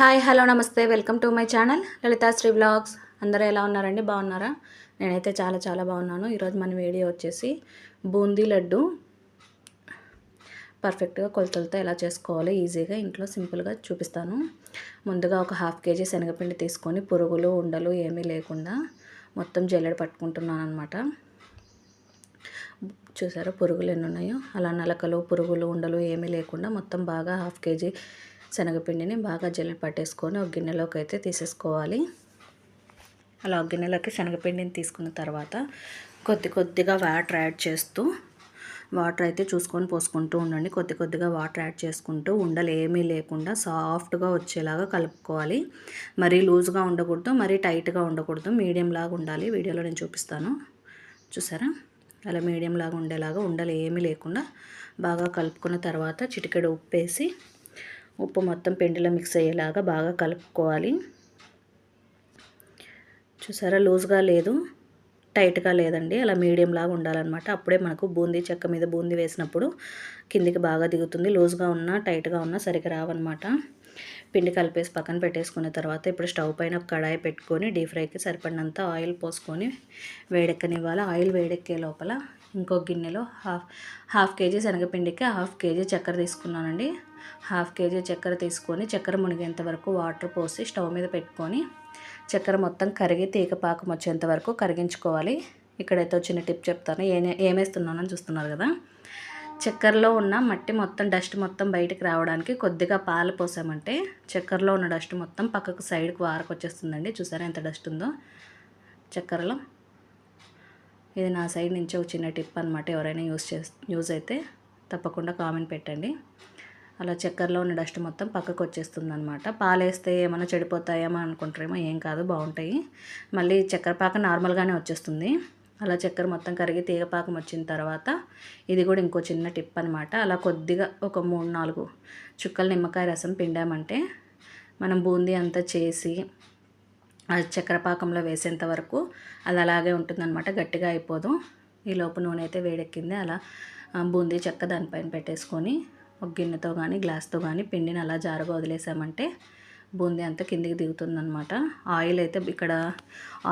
Hi hello నమస్తే. Welcome to my channel Lalithasri blogs. అందరూ ఎలా ఉన్నారండి? బాగున్నారా? నేనైతే చాలా చాలా బాగున్నాను. ఈరోజు మన వీడియో వచ్చేసి బూందీ లడ్డు. పర్ఫెక్ట్గా కొలతలతో ఎలా చేసుకోవాలో ఈజీగా ఇంట్లో సింపుల్గా చూపిస్తాను. ముందుగా ఒక హాఫ్ కేజీ శనగపిండి తీసుకొని పురుగులు ఉండలు ఏమీ లేకుండా మొత్తం జల్లెడ పట్టుకుంటున్నాను అనమాట చూసారా పురుగులు ఎన్ని ఉన్నాయో? అలా నలకలు పురుగులు ఉండలు ఏమీ లేకుండా మొత్తం బాగా హాఫ్ కేజీ శనగపిండిని బాగా జల్లి పట్టేసుకొని ఒక గిన్నెలోకి అయితే తీసేసుకోవాలి. అలా ఒక గిన్నెలోకి శనగపిండిని తీసుకున్న తర్వాత కొద్ది కొద్దిగా వాటర్ యాడ్ చేస్తూ వాటర్ అయితే చూసుకొని పోసుకుంటూ ఉండండి. కొద్ది కొద్దిగా వాటర్ యాడ్ చేసుకుంటూ ఉండలు ఏమీ లేకుండా సాఫ్ట్గా వచ్చేలాగా కలుపుకోవాలి. మరీ లూజ్గా ఉండకూడదు మరీ టైట్గా ఉండకూడదు. మీడియం లాగా ఉండాలి. వీడియోలో నేను చూపిస్తాను. చూసారా? అలా మీడియం లాగా ఉండేలాగా ఉండలు ఏమీ లేకుండా బాగా కలుపుకున్న తర్వాత చిటికెడు ఉప్పేసి ఉప్పు మొత్తం పిండిలో మిక్స్ అయ్యేలాగా బాగా కలుపుకోవాలి. చూసారా? లూజ్గా లేదు టైట్గా లేదండి. అలా మీడియం లాగా ఉండాలన్నమాట. అప్పుడే మనకు బూందీ చెక్క మీద బూందీ వేసినప్పుడు కిందికి బాగా దిగుతుంది. లూజ్గా ఉన్నా టైట్గా ఉన్నా సరిగ్గా రావన్నమాట. పిండి కలిపేసి పక్కన పెట్టేసుకున్న తర్వాత ఇప్పుడు స్టవ్ పైన కడాయి పెట్టుకొని డీప్ ఫ్రైకి సరిపడినంత ఆయిల్ పోసుకొని వేడెక్కనివ్వాలి. ఆయిల్ వేడెక్కే లోపల ఇంకో గిన్నెలో హాఫ్ హాఫ్ కేజీ శనగపిండికి హాఫ్ కేజీ చక్కెర తీసుకున్నానండి. హాఫ్ కేజీ చక్కెర తీసుకొని చక్కెర మునిగేంత వరకు వాటర్ పోసి స్టవ్ మీద పెట్టుకొని చక్కెర మొత్తం కరిగి తీగ పాకం వచ్చేంత వరకు కరిగించుకోవాలి. ఇక్కడైతే చిన్న టిప్ చెప్తాను. ఏ ఏమేస్తున్నానని చూస్తున్నారు కదా? చక్కెరలో ఉన్న మట్టి మొత్తం డస్ట్ మొత్తం బయటకు రావడానికి కొద్దిగా పాలు పోసామంటే చక్కెరలో ఉన్న డస్ట్ మొత్తం పక్కకు సైడ్కు వారకు వచ్చేస్తుందండి చూసారా ఎంత డస్ట్ ఉందో? చక్కెరలో. ఇది నా సైడ్ నుంచి ఒక చిన్న టిప్ అనమాట ఎవరైనా యూస్ చే యూజ్ అయితే తప్పకుండా కామెంట్ పెట్టండి. అలా చక్కెరలో ఉన్న డస్ట్ మొత్తం పక్కకు వచ్చేస్తుంది అనమాట పాలు వేస్తే ఏమైనా చెడిపోతాయేమో అనుకుంటారేమో ఏం కాదు బాగుంటాయి. మళ్ళీ చక్కెర పాక నార్మల్గానే వచ్చేస్తుంది. అలా చక్కెర మొత్తం కరిగి తీగపాకం వచ్చిన తర్వాత ఇది కూడా ఇంకో చిన్న టిప్ అనమాట అలా కొద్దిగా ఒక మూడు నాలుగు చుక్కల నిమ్మకాయ రసం పిండామంటే మనం బూందీ అంతా చేసి ఆ చక్కెర పాకంలో వేసేంత వరకు అది అలాగే ఉంటుందన్నమాట గట్టిగా అయిపోదు. ఈ లోపు నూనె అయితే వేడెక్కింది. అలా బూందీ చెక్క దానిపైన పెట్టేసుకొని ఒక గిన్నెతో కానీ గ్లాస్తో కానీ పిండిని అలా జారుగా వదిలేసామంటే బూందీ అంతా కిందికి దిగుతుందనమాట ఆయిల్ అయితే ఇక్కడ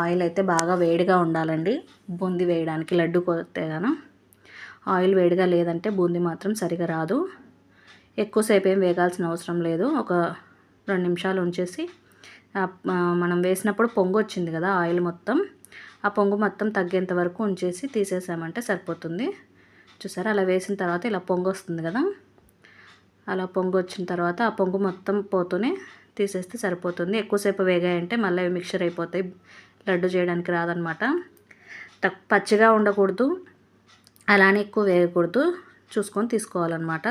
ఆయిల్ అయితే బాగా వేడిగా ఉండాలండి. బూందీ వేయడానికి లడ్డు కొతే గాను ఆయిల్ వేడిగా లేదంటే బూందీ మాత్రం సరిగా రాదు. ఎక్కువసేపు ఏం వేగాల్సిన అవసరం లేదు. ఒక రెండు నిమిషాలు ఉంచేసి మనం వేసినప్పుడు పొంగు వచ్చింది కదా ఆయిల్ మొత్తం. ఆ పొంగు మొత్తం తగ్గేంత వరకు ఉంచేసి తీసేసామంటే సరిపోతుంది. చూసారా? అలా వేసిన తర్వాత ఇలా పొంగు వస్తుంది కదా. అలా పొంగు వచ్చిన తర్వాత ఆ పొంగు మొత్తం పోతూనే తీసేస్తే సరిపోతుంది. ఎక్కువసేపు వేగాయంటే మళ్ళీ అవి మిక్చర్ అయిపోతాయి. లడ్డు చేయడానికి రాదనమాట. తక్ పచ్చిగా ఉండకూడదు. అలానే ఎక్కువ వేయకూడదు. చూసుకొని తీసుకోవాలన్నమాట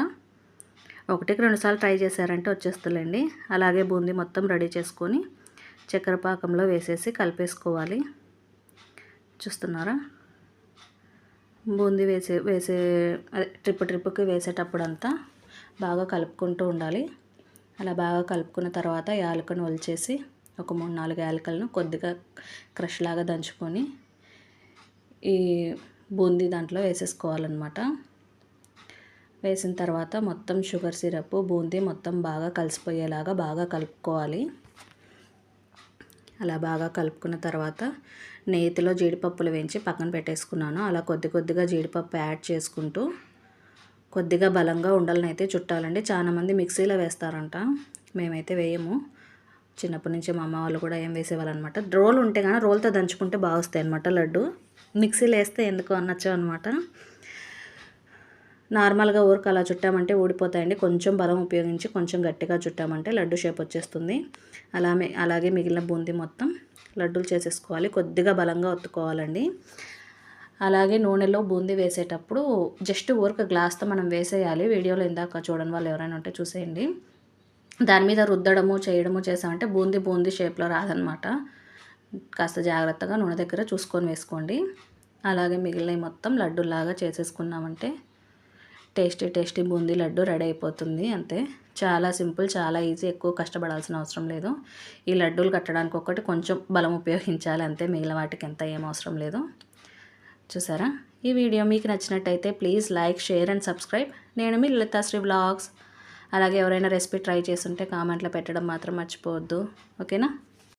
ఒకటికి రెండుసార్లు ట్రై చేశారంటే వచ్చేస్తుందండి అలాగే బూందీ మొత్తం రెడీ చేసుకొని చక్కెర పాకంలో వేసేసి కలిపేసుకోవాలి. చూస్తున్నారా? బూందీ వేసే వేసే అదే ట్రిప్ ట్రిప్కి వేసేటప్పుడు అంతా బాగా కలుపుకుంటూ ఉండాలి. అలా బాగా కలుపుకున్న తర్వాత యాలకను ఒలిచేసి ఒక మూడు నాలుగు యాలకలను కొద్దిగా క్రష్ లాగా దంచుకొని ఈ బూందీ దాంట్లో వేసేసుకోవాలన్నమాట. వేసిన తర్వాత మొత్తం షుగర్ సిరప్ బూందీ మొత్తం బాగా కలిసిపోయేలాగా బాగా కలుపుకోవాలి. అలా బాగా కలుపుకున్న తర్వాత నేతిలో జీడిపప్పులు వేయించి పక్కన పెట్టేసుకున్నాను. అలా కొద్ది కొద్దిగా జీడిపప్పు యాడ్ చేసుకుంటూ కొద్దిగా బలంగా ఉండలనైతే అయితే చుట్టాలండి చాలామంది మిక్సీలో వేస్తారంట. మేమైతే వేయము. చిన్నప్పటి నుంచి మా అమ్మ వాళ్ళు కూడా ఏం వేసేవాళ్ళు అనమాట రోల్ ఉంటే కానీ రోల్తో దంచుకుంటే బాగా వస్తాయి అనమాట లడ్డు. మిక్సీలో వేస్తే ఎందుకు అనొచ్చు అనమాట నార్మల్గా ఊరికి అలా చుట్టామంటే ఊడిపోతాయండి. కొంచెం బలం ఉపయోగించి కొంచెం గట్టిగా చుట్టామంటే లడ్డు షేప్ వచ్చేస్తుంది. అలాగే అలాగే మిగిలిన బూందీ మొత్తం లడ్డూలు చేసేసుకోవాలి. కొద్దిగా బలంగా ఒత్తుకోవాలండి. అలాగే నూనెలో బూందీ వేసేటప్పుడు జస్ట్ ఊరికి గ్లాస్తో మనం వేసేయాలి. వీడియోలో ఇందాక చూడని వాళ్ళు ఎవరైనా ఉంటే చూసేయండి. దాని మీద రుద్దడము చేయడము చేసామంటే బూందీ బూందీ షేప్లో రాదనమాట. కాస్త జాగ్రత్తగా నూనె దగ్గర చూసుకొని వేసుకోండి. అలాగే మిగిలినవి మొత్తం లడ్డూలాగా చేసేసుకున్నామంటే tasty tasty boondi laddu ready అయిపోతుంది అంతే. చాలా సింపుల్ చాలా ఈజీ ఎక్కువ కష్టపడాల్సిన అవసరం లేదు. ఈ లడ్డూలు కట్టడానికి ఒకటి కొంచెం బలం ఉపయోగించాలి అంతే. మిగిలిన వాటికి ఎంత ఏం అవసరం లేదు. చూసారా? ఈ వీడియో మీకు నచ్చినట్టయితే please like share and subscribe. నేను మీ లలితాశ్రీ బ్లాగ్స్ అలాగే ఎవరైనా రెసిపీ ట్రై చేస్తుంటే కామెంట్లో పెట్టడం మాత్రం మర్చిపోవద్దు. ఓకేనా?